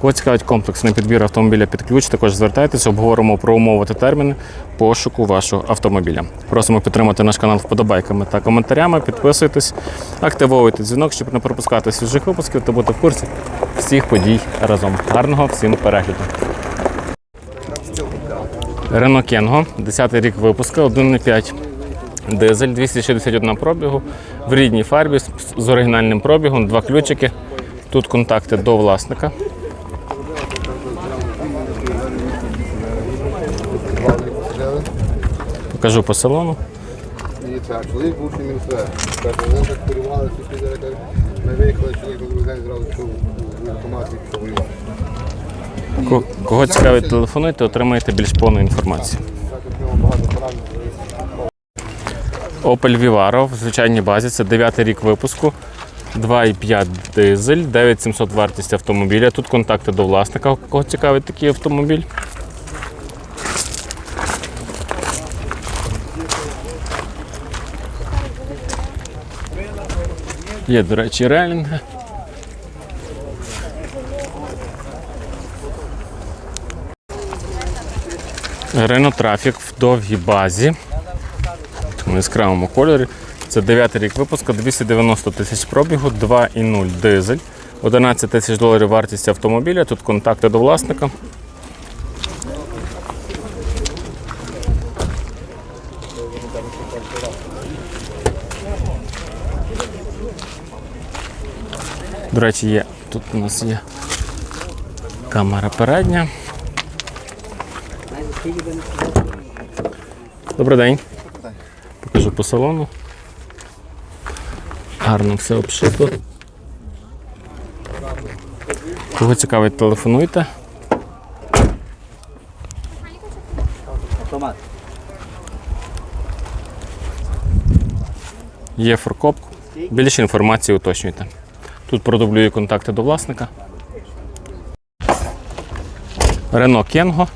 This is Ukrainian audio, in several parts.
Кого цікавить комплексний підбір автомобіля під ключ, також звертайтесь, обговоримо про умови та терміни пошуку вашого автомобіля. Просимо підтримати наш канал вподобайками та коментарями. Підписуйтесь, активовуйте дзвінок, щоб не пропускати свіжих випусків та бути в курсі всіх подій разом. Гарного всім перегляду! Рено Кенго, 10 рік випуску, 1,5 дизель, 261 пробігу, в рідній фарбі з оригінальним пробігом, два ключики. Тут контакти до власника. Покажу по салону. Чоловік був ще мінусує. Вони так керували, ми виїхали, чоловік на другий день зразу пішов в автомат і пішов воювати. Кого цікавить, телефонуйте, отримаєте більш повну інформацію. Opel Vivaro в звичайній базі. Це 9 рік випуску. 2,5 дизель, 9700 вартість автомобіля. Тут контакти до власника, кого цікавить такий автомобіль. Є, до речі, релінги. Traffic в довгій базі в яскравому кольорі. Це 9 рік випуску, 290 тисяч пробігу, 2,0 дизель, 11 тисяч доларів вартість автомобіля. Тут контакти до власника. До речі, є. Тут у нас є камера передня. Добрий день. Покажу по салону. Гарно все обшито. Кого цікавить, телефонуйте. Є форкоп. Більше інформації уточнюйте. Тут продублюю контакти до власника. Рено Кенго.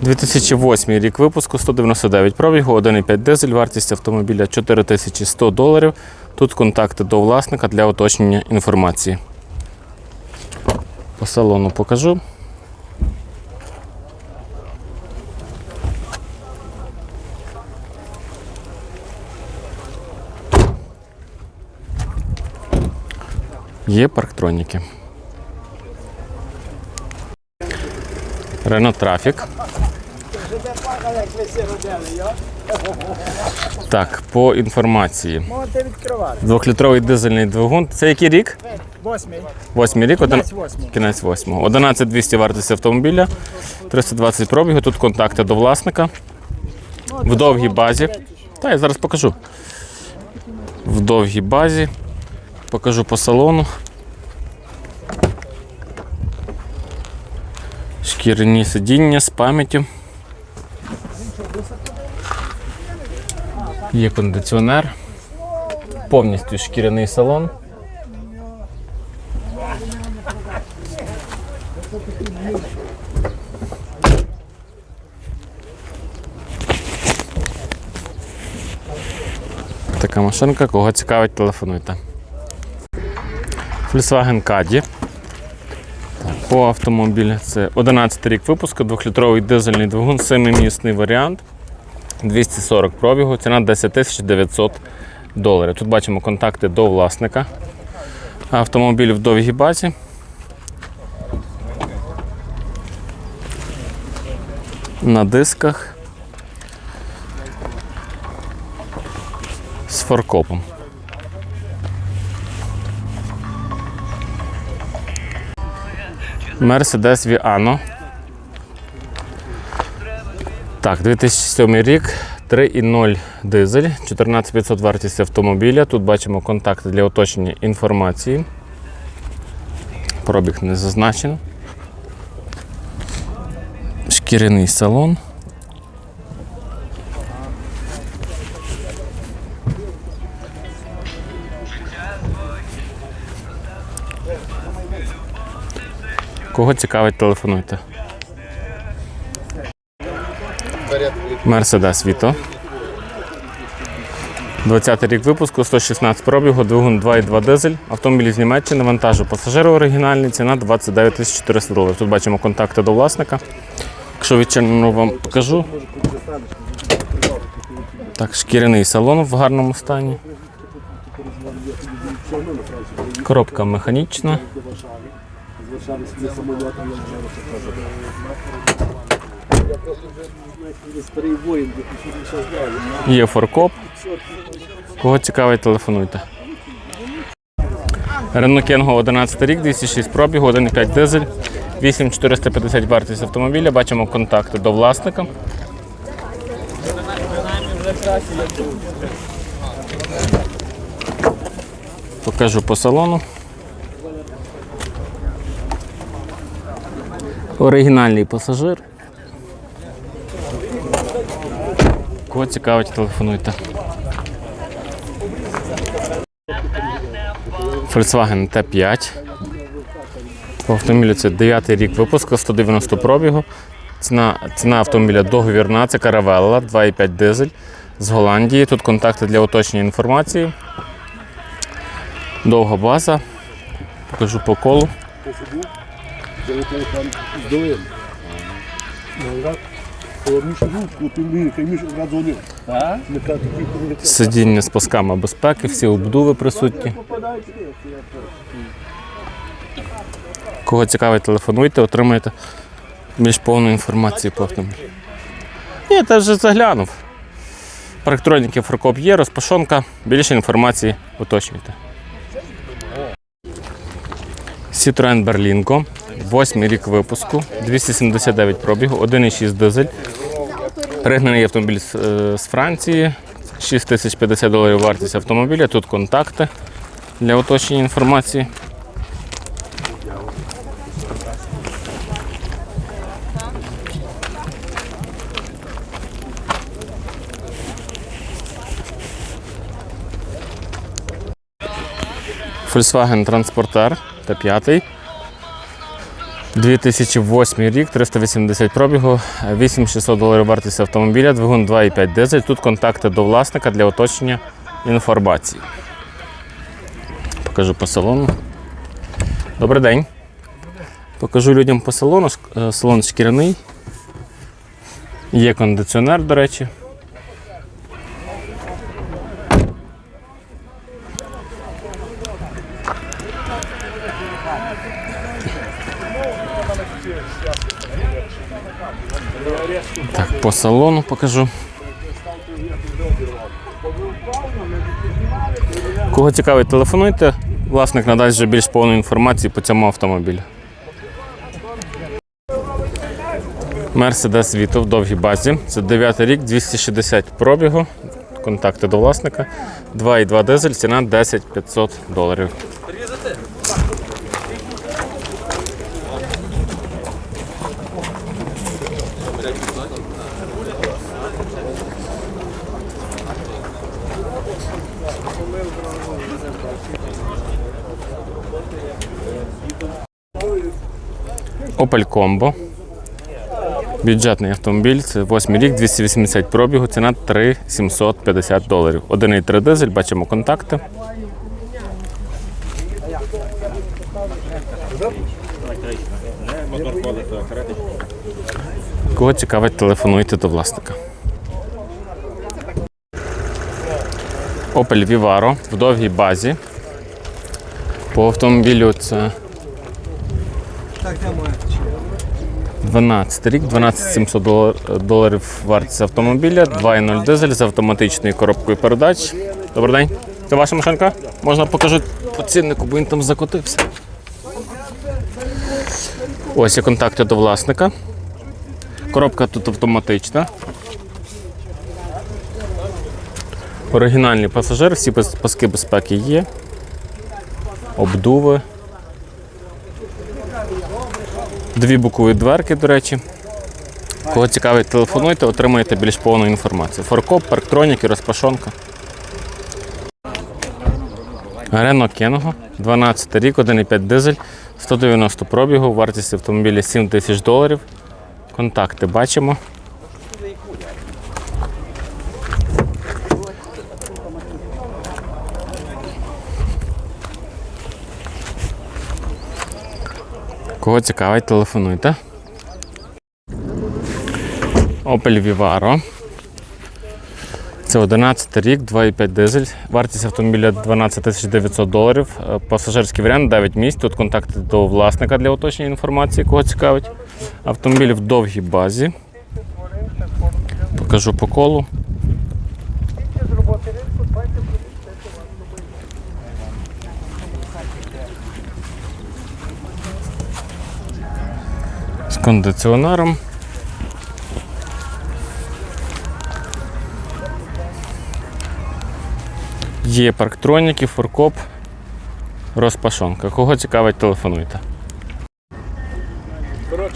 2008 рік випуску, 199 пробігу, 1,5 дизель, вартість автомобіля 4100 доларів. Тут контакти до власника для уточнення інформації. По салону покажу. Є парктроніки. Renault Traffic. Так, по інформації. Можете відкривати. Двохлітровий дизельний двигун. Це який рік? Восьмий. Восьмий рік, один... Кінець восьмого. кінець восьмого. 11200 вартість автомобіля, 320 пробігу, тут контакти до власника. В довгій базі. Та я зараз покажу. В довгій базі. Покажу по салону. Шкіряні сидіння з пам'яттю. Є кондиціонер. Повністю шкіряний салон. Така машинка, кого цікавить, телефонуйте. Volkswagen Caddy. По автомобілю це 11 рік випуску, 2-літровий дизельний двигун, 7-місний варіант. 240 пробігу, ціна 10 900 доларів. Тут бачимо контакти до власника. Автомобіль в довгій базі. На дисках. З форкопом. Mercedes Viano. Так, 2007 рік, 3,0 дизель, 14500 вартість автомобіля. Тут бачимо контакти для оточення інформації. Пробіг не зазначено. Шкіряний салон. Кого цікавить, телефонуйте. Мерседес Віто. 20-й рік випуску, 116 пробігу, двигун 2,2 дизель, автомобіль з Німеччини, вантажу пасажиру оригінальний, ціна 29 400 доларів. Тут бачимо контакти до власника. Якщо відчинено вам покажу. Так, шкіряний салон в гарному стані. Коробка механічна. Старий воїн, де знаю. Є форкоп. Кого цікавить, телефонуйте. Renault Kangoo 11 рік, 206 пробігу, 1,5 дизель, 8450 вартість автомобіля. Бачимо контакти до власника. Покажу по салону. Оригінальний пасажир. Кого цікавить, телефонуйте. Volkswagen T5. По автомобілю це 9 рік випуску, 190 пробігу. Ціна, ціна автомобіля договірна, це Caravella 2,5 дизель з Голландії. Тут контакти для уточнення інформації. Довга база. Покажу по колу. Там з долин. Мішу ручку, ти мені, ти мішу раз дзвонив. Так? Не кажу, ти коли ти Сидіння з пасками безпеки, всі обдуви присутні. Кого цікавить, телефонуйте, отримаєте більш повну інформацію по автомобілю. Ні, я вже заглянув. Парктроніки фаркоп є, розпашонка, більше інформації уточнюйте. Citroen Berlingo, 8 рік випуску, 279 пробігу, 1,6 дизель. Пригнаний автомобіль з, е, з Франції, 6050 доларів вартість автомобіля. Тут контакти для уточнення інформації. Volkswagen Transporter Т5. 2008 рік, 380 пробігу, 8600 доларів вартість автомобіля, двигун 2,5 дизель. Тут контакти до власника для уточнення інформації. Покажу по салону. Добрий день. Покажу людям по салону. Е, Салон шкіряний. Є кондиціонер, до речі. По салону покажу. Кого цікавить, телефонуйте. Власник надасть вже більш повну інформацію по цьому автомобілю. Мерседес Vito в довгій базі. Це 9 рік, 260 пробігу. Контакти до власника. 2,2 дизель, ціна 10 500 доларів. Opel Combo. Бюджетний автомобіль, це 8 рік, 280 пробігу, ціна 3 750 доларів. 1,3 дизель, бачимо контакти. Кого цікавить, телефонуйте до власника. Opel Vivaro в довгій базі. По автомобілю це 12 рік, 12 700 доларів вартість автомобіля, 2.0 дизель з автоматичною коробкою передач. Добрий день. Це ваша машинка? Можна покажу по ціннику, бо він там закотився. Ось є контакти до власника. Коробка тут автоматична. Оригінальний пасажир, всі паски безпеки є. Обдуви. Дві бокові дверки, до речі. Кого цікавить, телефонуйте, отримаєте більш повну інформацію. Форкоп, парктроніки, розпашонка. Рено Кенго, 12 рік, 1,5 дизель, 190 пробігу, вартість автомобіля 7 тисяч доларів. Контакти бачимо. Кого цікавить, телефонуйте. Opel Vivaro. Це 11 рік, 2,5 дизель. Вартість автомобіля 12 тисяч 900 доларів. Е, Пасажирський варіант 9 місць. Тут контакти до власника для уточнення інформації, кого цікавить. Автомобіль в довгій базі. Покажу по колу. Кондиціонером. Є парктроніки, форкоп, розпашонка. Кого цікавить, телефонуйте.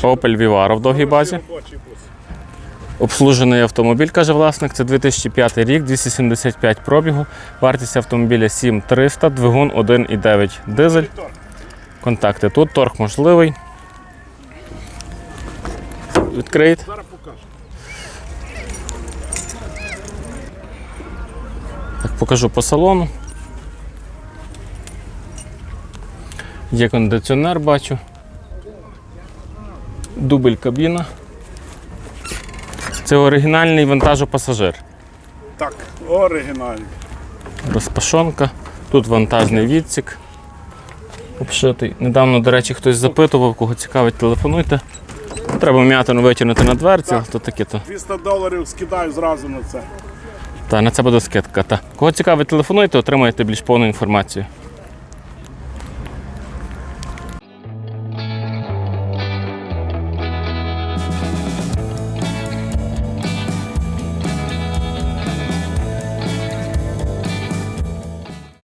Opel Vivaro в довгій базі. Обслужений автомобіль, каже власник, це 2005 рік, 275 пробігу. Вартість автомобіля 7300, двигун 1,9 дизель. Контакти тут, торг можливий. Покажу. Так, покажу по салону. Є кондиціонер, бачу. Дубль кабіна. Це оригінальний вантажопасажир. Так, оригінальний. Розпашонка. Тут вантажний відсік. Обшитий. Недавно, до речі, хтось запитував, кого цікавить, телефонуйте. Треба м'ятину витягнути на дверці, то таке то. 200 доларів скидаю зразу на це. Та на це буде скидка. Та. Кого цікавить, телефонуйте, отримаєте більш повну інформацію.